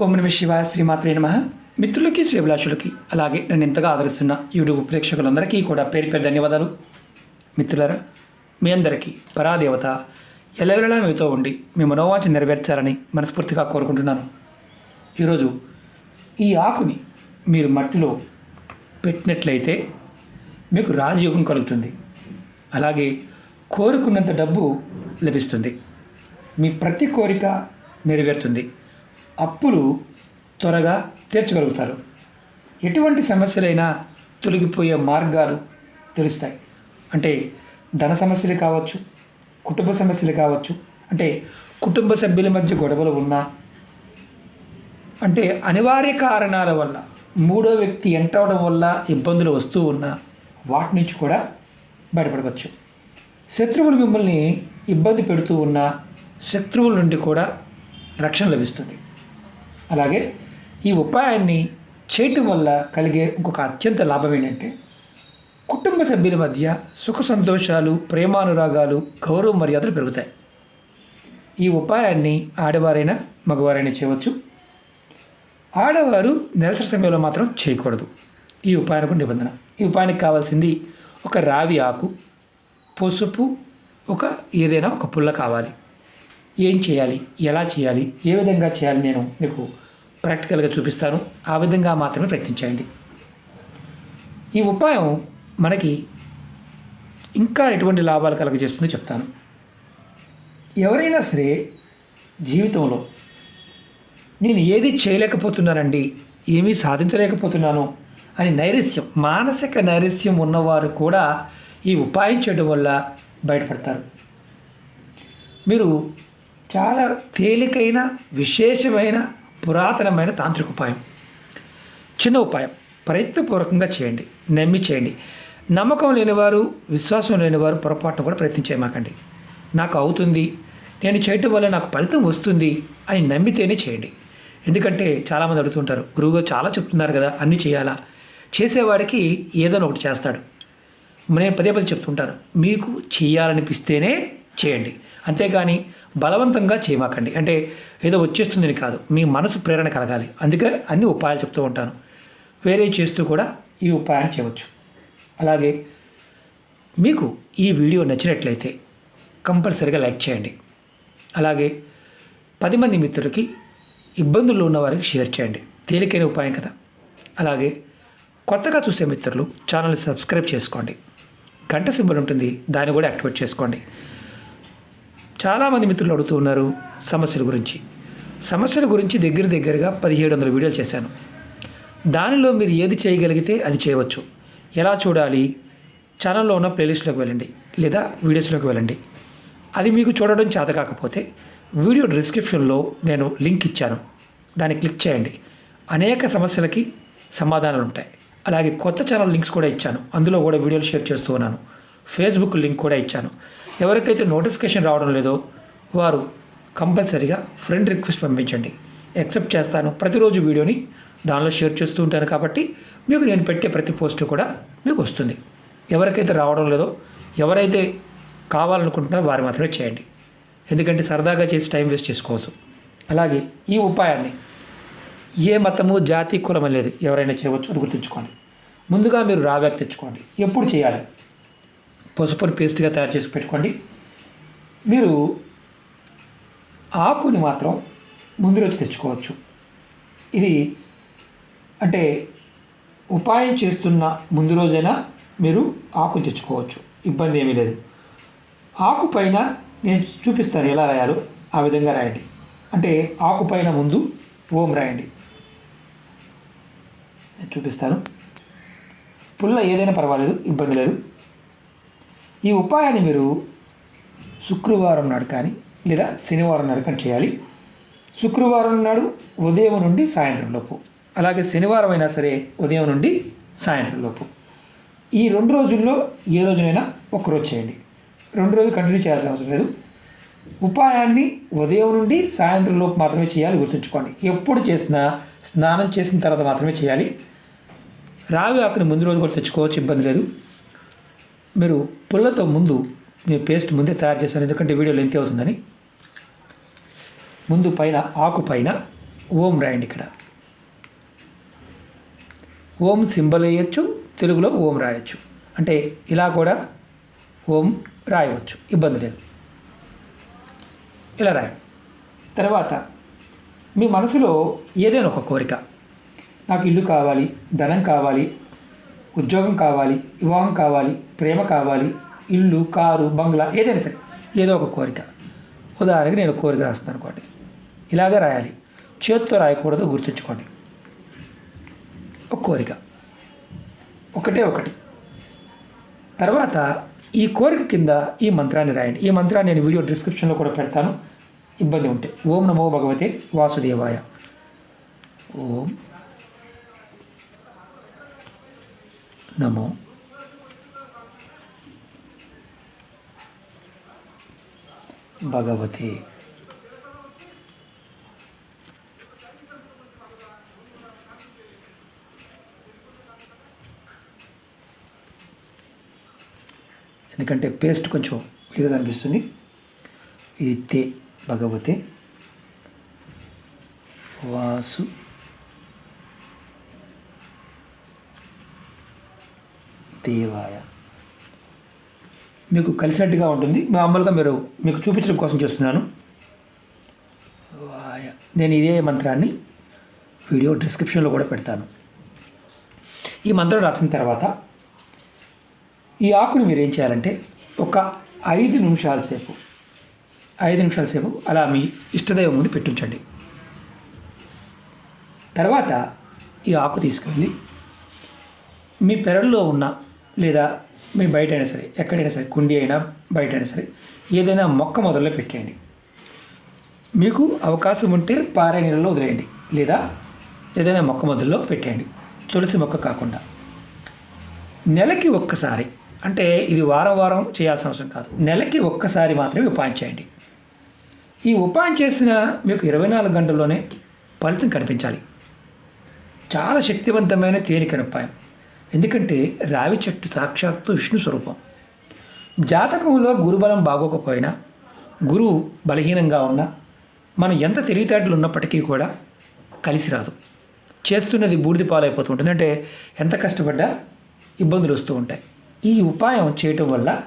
ఓం నమ శివాయ శ్రీమాత్రే నమ. మిత్రులకి శ్రీభిలాషులకి అలాగే నన్ను ఎంతగా ఆదరిస్తున్న యూట్యూబ్ ప్రేక్షకులందరికీ కూడా పేరు పేరు ధన్యవాదాలు. మిత్రులరా మీ అందరికీ పరాదేవత ఎల్లవెల్లలా మీతో ఉండి మీ మనోవాంఛ నెరవేర్చాలని మనస్ఫూర్తిగా కోరుకుంటున్నాను. ఈరోజు ఈ ఆకుని మీరు మట్టిలో పెట్టినట్లయితే మీకు రాజయోగం కలుగుతుంది. అలాగే కోరుకున్నంత డబ్బు లభిస్తుంది. మీ ప్రతి కోరిక నెరవేరుతుంది. అప్పులు త్వరగా తీర్చగలుగుతారు. ఎటువంటి సమస్యలైనా తొలగిపోయే మార్గాలు తెలుస్తాయి. అంటే ధన సమస్యలు కావచ్చు కుటుంబ సమస్యలు కావచ్చు అంటే కుటుంబ సభ్యుల మధ్య గొడవలు ఉన్నా అంటే అనివార్య కారణాల వల్ల మూడో వ్యక్తి ఎంటవడం వల్ల ఇబ్బందులు వస్తూ ఉన్నా వాటి నుంచి కూడా బయటపడవచ్చు. శత్రువులు మిమ్మల్ని ఇబ్బంది పెడుతూ ఉన్నా శత్రువుల నుండి కూడా రక్షణ లభిస్తుంది. అలాగే ఈ ఉపాయాన్ని చేయటం వల్ల కలిగే ఇంకొక అత్యంత లాభం ఏంటంటే కుటుంబ సభ్యుల మధ్య సుఖ సంతోషాలు ప్రేమానురాగాలు గౌరవ మర్యాదలు పెరుగుతాయి. ఈ ఉపాయాన్ని ఆడవారైనా మగవారైనా చేయవచ్చు. ఆడవారు నెలసరి సమయంలో మాత్రం చేయకూడదు. ఈ ఉపాయానికి నిబంధన. ఈ ఉపాయానికి కావాల్సింది ఒక రావి ఆకు పసుపు ఒక ఏదైనా ఒక పుల్ల కావాలి. ఏం చేయాలి? ఎలా చేయాలి? ఏ విధంగా చేయాలి? నేను మీకు ప్రాక్టికల్గా చూపిస్తాను ఆ విధంగా మాత్రమే ప్రయత్నించండి ఈ ఉపాయం మనకి ఇంకా ఎటువంటి లాభాలు కలగజేస్తుందో చెప్తాను. ఎవరైనా సరే జీవితంలో నేను ఏది చేయలేకపోతున్నానండి ఏమీ సాధించలేకపోతున్నాను అని నైరస్యం మానసిక నైరస్యం ఉన్నవారు కూడా ఈ ఉపాయం చేయడం వల్ల బయటపడతారు. మీరు చాలా తేలికైన విశేషమైన పురాతనమైన తాంత్రిక ఉపాయం. చిన్న ఉపాయం. ప్రయత్నపూర్వకంగా చేయండి. నమ్మి చేయండి. నమ్మకం లేనివారు విశ్వాసం లేనివారు పొరపాటును కూడా ప్రయత్నించేమాకండి నాకు అవుతుంది. నేను చేయటం వల్ల నాకు ఫలితం వస్తుంది అని నమ్మితేనే చేయండి. ఎందుకంటే చాలామంది అడుగుతుంటారు గురువుగారు చాలా చెప్తున్నారు కదా అన్నీ చేయాలా? చేసేవాడికి ఏదైనా ఒకటి చేస్తాడు. నేను పదే పదే చెప్తుంటాను మీకు చేయాలనిపిస్తేనే చేయండి. అంతేగాని బలవంతంగా చేయమాకండి. అంటే ఏదో వచ్చేస్తుందని కాదు. మీ మనసు ప్రేరణ కలగాలి. అందుకే అన్ని ఉపాయాలు చెప్తూ ఉంటాను. వేరే చేస్తూ కూడా ఈ ఉపాయాన్ని చేయవచ్చు. అలాగే మీకు ఈ వీడియో నచ్చినట్లయితే కంపల్సరీగా లైక్ చేయండి. అలాగే పది మంది మిత్రులకి ఇబ్బందులు ఉన్న వారికి షేర్ చేయండి. తేలికైన ఉపాయం కదా. అలాగే కొత్తగా చూసే మిత్రులు ఛానల్ సబ్స్క్రైబ్ చేసుకోండి. గంట సింబల్ ఉంటుంది. దాన్ని కూడా యాక్టివేట్ చేసుకోండి. చాలామంది మిత్రులు అడుగుతూ ఉన్నారు సమస్యల గురించి. సమస్యల గురించి దగ్గర దగ్గరగా పదిహేడు వందల వీడియోలు చేశాను. దానిలో మీరు ఏది చేయగలిగితే అది చేయవచ్చు. ఎలా చూడాలి? ఛానల్లో ఉన్న ప్లేలిస్ట్లోకి వెళ్ళండి లేదా వీడియోస్లోకి వెళ్ళండి. అది మీకు చూడడం చేత కాకపోతే వీడియో డిస్క్రిప్షన్లో నేను లింక్ ఇచ్చాను. దాన్ని క్లిక్ చేయండి. అనేక సమస్యలకి సమాధానాలు ఉంటాయి. అలాగే కొత్త ఛానల్ లింక్స్ కూడా ఇచ్చాను. అందులో కూడా వీడియోలు షేర్ చేస్తూ ఉన్నాను. ఫేస్బుక్ లింక్ కూడా ఇచ్చాను. ఎవరికైతే నోటిఫికేషన్ రావడం లేదో వారు కంపల్సరీగా ఫ్రెండ్ రిక్వెస్ట్ పంపించండి. యాక్సెప్ట్ చేస్తాను. ప్రతిరోజు వీడియోని దానిలో షేర్ చేస్తూ ఉంటాను కాబట్టి మీకు నేను పెట్టే ప్రతి పోస్టు కూడా మీకు వస్తుంది. ఎవరికైతే రావడం లేదో ఎవరైతే కావాలనుకుంటున్నారో వారు మాత్రమే చేయండి. ఎందుకంటే సరదాగా చేసి టైం వేస్ట్ చేసుకోవద్దు. అలాగే ఈ ఉపాయాన్ని ఏ మతము జాతి కులం లేదు ఎవరైనా చేయవచ్చు అది గుర్తుంచుకోండి. ముందుగా మీరు రావ్యాక్ తెచ్చుకోండి. ఎప్పుడు చేయాలి? పసుపుని పేస్ట్గా తయారు చేసి పెట్టుకోండి. మీరు ఆకుని మాత్రం ముందు రోజు తెచ్చుకోవచ్చు. ఇది అంటే ఉపాయం చేస్తున్న ముందు రోజైనా మీరు ఆకు తెచ్చుకోవచ్చు. ఇబ్బంది ఏమీ లేదు. ఆకు పైన నేను చూపిస్తాను ఎలా రాయాలో. ఆ విధంగా రాయండి. అంటే ఆకు పైన ముందు ఓం రాయండి. నేను చూపిస్తాను. పుల్ల ఏదైనా పర్వాలేదు ఇబ్బంది లేదు. ఈ ఉపాయాన్ని మీరు శుక్రవారం నాడు కానీ లేదా శనివారం నాడు కానీ చేయాలి. శుక్రవారం నాడు ఉదయం నుండి సాయంత్రం లోపు. అలాగే శనివారం అయినా సరే ఉదయం నుండి సాయంత్రం లోపు. ఈ రెండు రోజుల్లో ఏ రోజునైనా ఒకరోజు చేయండి. రెండు రోజులు కంటిన్యూ చేయాల్సిన అవసరం లేదు. ఉపాయాన్ని ఉదయం నుండి సాయంత్రం లోపు మాత్రమే చేయాలి గుర్తుంచుకోండి. ఎప్పుడు చేసినా స్నానం చేసిన తర్వాత మాత్రమే చేయాలి. రావి ఆకుని ముందు రోజు కూడా తెచ్చుకోవచ్చు ఇబ్బంది లేదు. మీరు పుల్లతో ముందు మీ పేస్ట్ ముందే తయారు చేశాను ఎందుకంటే వీడియో లెంత్ అవుతుందని. ముందు పైన ఆకు పైన ఓం రాయండి ఇక్కడ. ఓం సింబల్ వేయచ్చు తెలుగులో ఓం రాయొచ్చు. అంటే ఇలా కూడా ఓం రాయవచ్చు ఇబ్బంది లేదు. ఇలా రాయండి. తర్వాత మీ మనసులో ఏదైనా ఒక కోరిక. నాకు ఇల్లు కావాలి ధనం కావాలి ఉద్యోగం కావాలి వివాహం కావాలి ప్రేమ కావాలి ఇల్లు కారు బంగ్లా ఏదైనా సరే ఏదో ఒక కోరిక. ఉదాహరణకి నేను కోరిక రాస్తాను అనుకోండి. ఇలాగే రాయాలి. చేతితో రాయకూడదు గుర్తుంచుకోండి. ఒక కోరిక. ఒకటే ఒకటి. తర్వాత ఈ కోరిక కింద ఈ మంత్రాన్ని రాయండి. ఈ మంత్రాన్ని నేను వీడియో డిస్క్రిప్షన్లో కూడా పెడతాను. ఇబ్బంది ఉంటే. ఓం నమో భగవతే వాసుదేవాయ. ఓం నమో. భగవతి. ఎందుకంటే పేస్ట్ కొంచెం విడిగా కనిపిస్తుంది ఇది తే భగవతే. వాసు. దేవాయ. మీకు కలిసినట్టుగా ఉంటుంది. మామూలుగా మీరు మీకు చూపించడం కోసం చేస్తున్నాను. వాయ. నేను ఇదే మంత్రాన్ని వీడియో డిస్క్రిప్షన్లో కూడా పెడతాను. ఈ మంత్రం రాసిన తర్వాత ఈ ఆకుని మీరు ఏం చేయాలంటే ఒక ఐదు నిమిషాల సేపు ఐదు నిమిషాల సేపు అలా మీ ఇష్టదైవం ముందు పెట్టించండి. తర్వాత ఈ ఆకు తీసుకెళ్ళి మీ పెరల్లో ఉన్న లేదా మీ బయట అయినా సరే ఎక్కడైనా సరే కుండి అయినా బయట అయినా సరే ఏదైనా మొక్క మొదల్లో పెట్టేయండి. మీకు అవకాశం ఉంటే పారే నీళ్ళలో వదిలేయండి. లేదా ఏదైనా మొక్క మొదల్లో పెట్టేయండి. తులసి మొక్క కాకుండా. నెలకి ఒక్కసారి అంటే ఇది వారం వారం చేయాల్సిన అవసరం కాదు. నెలకి ఒక్కసారి మాత్రమే ఉపాయం చేయండి. ఈ ఉపాయం చేసిన మీకు ఇరవై నాలుగు గంటల్లోనే ఫలితం కనిపించాలి. చాలా శక్తివంతమైన తేలికైన ఉపాయం. ఎందుకంటే రావి చెట్టు సాక్షాత్తు విష్ణు స్వరూపం. జాతకంలో గురుబలం బాగోకపోయినా గురువు బలహీనంగా ఉన్నా మనం ఎంత తెలివితేటలు ఉన్నప్పటికీ కూడా కలిసి రాదు. చేస్తున్నది బూడిద పాలైపోతుంటుంది. అంటే ఎంత కష్టపడ్డా ఇబ్బందులు వస్తూ ఉంటాయి. ఈ ఉపాయం చేయటం వల్ల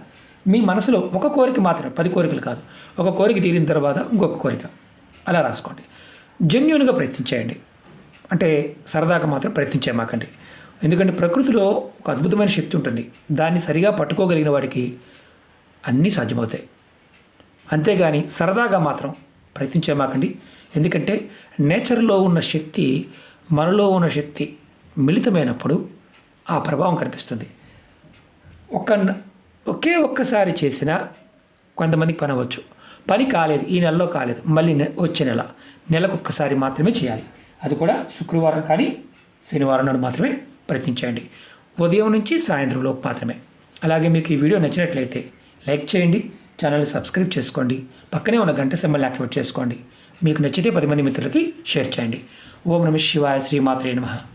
మీ మనసులో ఒక కోరిక మాత్రమే పది కోరికలు కాదు. ఒక కోరిక తీరిన తర్వాత ఇంకొక కోరిక. అలా రాసుకోండి. జెన్యున్గా ప్రయత్నించేయండి. అంటే సరదాగా మాత్రం ప్రయత్నించేమాకండి ఎందుకంటే ప్రకృతిలో ఒక అద్భుతమైన శక్తి ఉంటుంది. దాన్ని సరిగా పట్టుకోగలిగిన వాడికి అన్నీ సాధ్యమవుతాయి. అంతేగాని సరదాగా మాత్రం ప్రయత్నించేమాకండి. ఎందుకంటే నేచర్లో ఉన్న శక్తి మనలో ఉన్న శక్తి మిళితమైనప్పుడు ఆ ప్రభావం కనిపిస్తుంది. ఒక ఒకే ఒక్కసారి చేసిన కొంతమందికి పని అవ్వచ్చు. పని కాలేదు ఈ నెలలో కాలేదు మళ్ళీ నె వచ్చే నెల నెలకు ఒక్కసారి మాత్రమే చేయాలి. అది కూడా శుక్రవారం కానీ శనివారం నాడు మాత్రమే ప్రయత్నించండి. ఉదయం నుంచి సాయంత్రం లోపు మాత్రమే. అలాగే మీకు ఈ వీడియో నచ్చినట్లయితే లైక్ చేయండి ఛానల్ని సబ్స్క్రైబ్ చేసుకోండి పక్కనే ఉన్న గంట సింబల్ని యాక్టివేట్ చేసుకోండి. మీకు నచ్చితే పది మంది మిత్రులకి షేర్ చేయండి. ఓం నమ శివాయ శ్రీమాత్రే నమః.